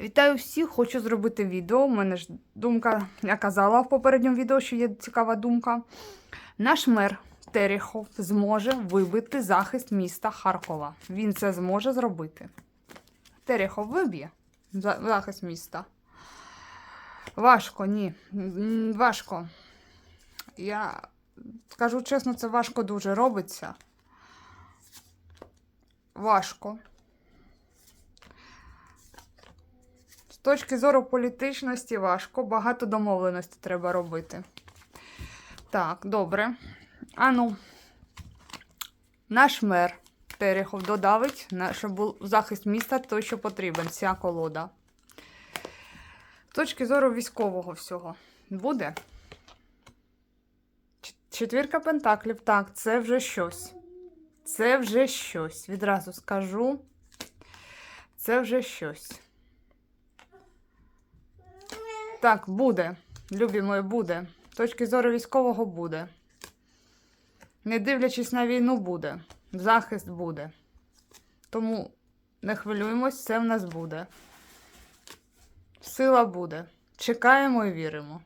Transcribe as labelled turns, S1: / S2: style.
S1: Вітаю всіх! Хочу зробити відео. У мене ж думка, я казала в попередньому відео, що є цікава думка. Наш мер Терехов зможе вибити захист міста Харкова. Він це зможе зробити. Терехов виб'є захист міста. Важко, ні. Важко. Я скажу чесно, це важко дуже робиться. Важко. З точки зору політичності важко, багато домовленостей треба робити. Так, добре. Ану, наш мер Терехов додавить, щоб був захист міста той, що потрібен, ця колода. З точки зору військового всього. Буде? Четвірка пентаклів, так, це вже щось. Це вже щось. Відразу скажу. Це вже щось. Так, буде. Любі мої, буде. Точки зору військового буде. Не дивлячись на війну, буде. Захист буде. Тому не хвилюємось, це в нас буде. Сила буде. Чекаємо і віримо.